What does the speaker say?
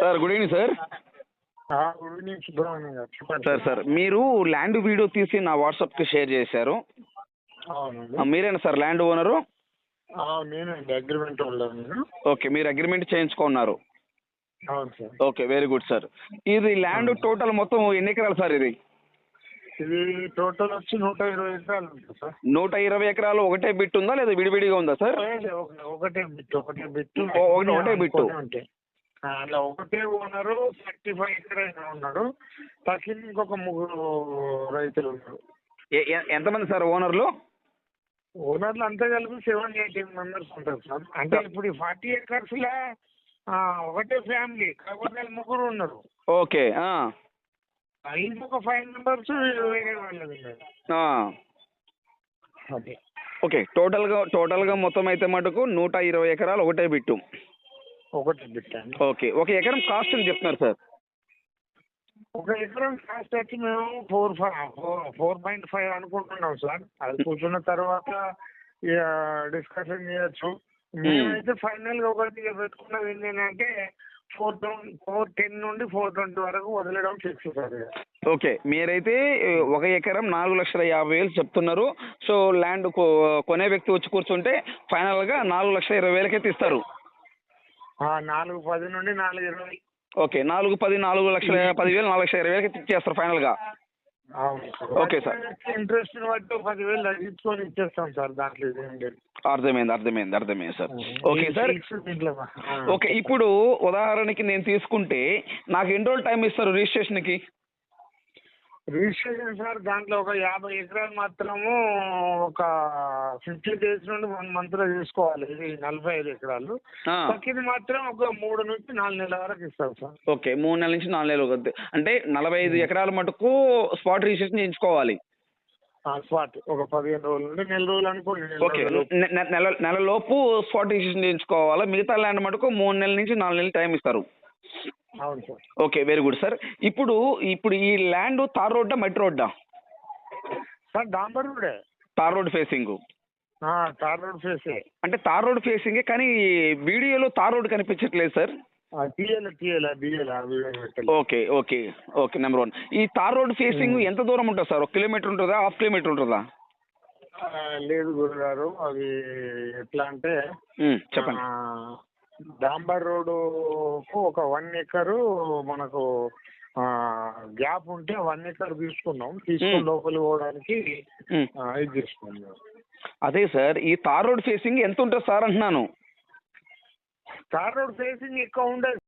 Sir good evening sir good evening Subrahmanyam garu. చెప్పండి. Sir sir మీరు land video తీసి నా వాట్సాప్కి షేర్ చేశారు. అవునండి. మీరేనా సార్ ల్యాండ్ ఓనరు నేనండి అగ్రిమెంట్ ఓకే మీరు అగ్రిమెంట్ చేయించుకున్నారు. అవును sir okay very good sir ఇది ల్యాండ్ టోటల్ మొత్తం ఎన్ని ఎకరాలు సార్ ఇది? ఇది టోటల్ వచ్చి నూట ఇరవై ఎకరాలు ఉంటుంది సార్ నూట ఇరవై ఎకరాలు ఒకటే బిట్ ఉందా లేదా విడివిడిగా ఉందా సార్ ఒకటే బిట్ ఒకటే బిట్ ఒకటే- ఒకటే అలా ఒకటే ఓనరు థర్టీ ఫైవ్ ఎకరైనా ఉన్నాడు. తక్కిన ఇంకొక ముగ్గురు రైతులు ఉన్నారు. ఎంతమంది సార్ ఓనర్లు ఓనర్లు అంతా కలిపి సెవెన్ ఎయిటీన్ మెంబర్స్ ఉంటారు సార్. అంటే ఇప్పుడు ఈ ఫార్టీ ఎకర్స్ లా ఒకటే ఫ్యామిలీ కాకపోతే వాళ్ళు ముగ్గురు ఉన్నారు. ఓకే ఇంకొక ఫైవ్ మెంబర్స్ వేరే వాళ్ళది ఆ. అదే. ఓకే టోటల్గా టోటల్గా మొత్తం అయితే మటుకు నూట ఇరవై ఎకరాలు ఒకటే బిట్టు. ఒకటి అండి ఓకే ఒక ఎకరం కాస్ట్ అని చెప్తున్నారు సార్? ఒక ఎకరం కాస్ట్ వచ్చి మేము four five four point five అనుకుంటున్నాం సార్. అది కూర్చున్న తర్వాత డిస్కషన్ చేయొచ్చు. మేమైతే ఫైనల్గా ఒకటి పెట్టుకున్నది ఏంటంటే ఫోర్ ఫోర్ టెన్ నుండి ఫోర్ ట్వంటీ వరకు వదిలేయడం ఫిక్స్ సార్. ఓకే మీరైతే ఒక ఎకరం నాలుగు లక్షల యాభై వేలు చెప్తున్నారు. సో ల్యాండ్ కొనే వ్యక్తి వచ్చి కూర్చుంటే ఫైనల్గా నాలుగు లక్షల ఇరవై వేలకైతే ఇస్తారు నాలుగు పది నుండి నాలుగు ఇరవై. ఓకే నాలుగు పది నాలుగు లక్షల పదివేలు నాలుగు లక్షల ఇరవై వేలకి ఇచ్చేస్తారు ఫైనల్గా. Okay sir. ఇంట్రెస్ట్ బట్టి పదివేలు తగ్గించుకొని ఇచ్చేస్తాం సార్ దాంట్లో అర్థమైంది అర్థమైంది అర్థమైంది సార్. Okay sir. ఓకే ఇప్పుడు ఉదాహరణకి నేను తీసుకుంటే నాకు ఎన్ని రోజులు టైం ఇస్తారు రిజిస్ట్రేషన్కి? రిజిస్ట్రేషన్ సార్ దాంట్లో ఒక యాభై ఎకరాలు మాత్రము ఒక ఫిఫ్టీ డేస్ నుండి వన్ మంత్లో తీసుకోవాలి ఇది నలభై ఐదు ఎకరాలు. ఆ, తక్కింది మాత్రం ఒక మూడు నుంచి నాలుగు నెలల వరకు ఇస్తాం సార్. ఓకే మూడు నెలల నుంచి నాలుగు నెలలు అవుతుంది. అంటే నలభై ఐదు ఎకరాల మటుకు స్పాట్ రిజిస్ట్రేషన్ చేయించుకోవాలి. స్పాట్. ఒక పదిహేను రోజుల నుండి నెల రోజులు అనుకోండి నెల ఓకే రోజులు. నె- నె- నెల నెల లోపు స్పాట్ రిజిస్ట్రేషన్ చేయించుకోవాలి? మిగతా ల్యాండ్ మటుకు మూడు నెలల నుంచి నాలుగు నెలలు టైం ఇస్తారు. అవును sir. Okay very good sir ఇప్పుడు ఇప్పుడు ఈ ల్యాండ్ తార్ రోడ్డా మట్టి రోడ్డా? సార్ డాంబర్ రోడే. Tar road facing tar road ఫేసే అంటే తార్ రోడ్ ఫేసింగే కానీ వీడియోలో తార్ రోడ్ కనిపించట్లేదు sir. Okay okay okay number one ఈ తార్ రోడ్ ఫేసింగ్ ఎంత దూరం ఉంటుంది సార్? ఒక కిలోమీటర్ ఉంటుందా? హాఫ్ కిలోమీటర్ ఉంటుందా? లేదు గురుగారు అది ఎట్లా అంటే చెప్పండి. డాంబర్ రోడ్డు ఒక వన్ ఎకరు మనకు గ్యాప్ ఉంటే వన్ ఎకర్ తీసుకున్నాం. తీసుకుని. లోపలికి పోవడానికి ఇది తీసుకున్నాం అదే సార్ ఈ తార్ రోడ్ ఫేసింగ్ ఎంత ఉంటుంది సార్ అంటున్నాను. తార్ రోడ్ ఫేసింగ్ ఎక్కువ ఉండదు.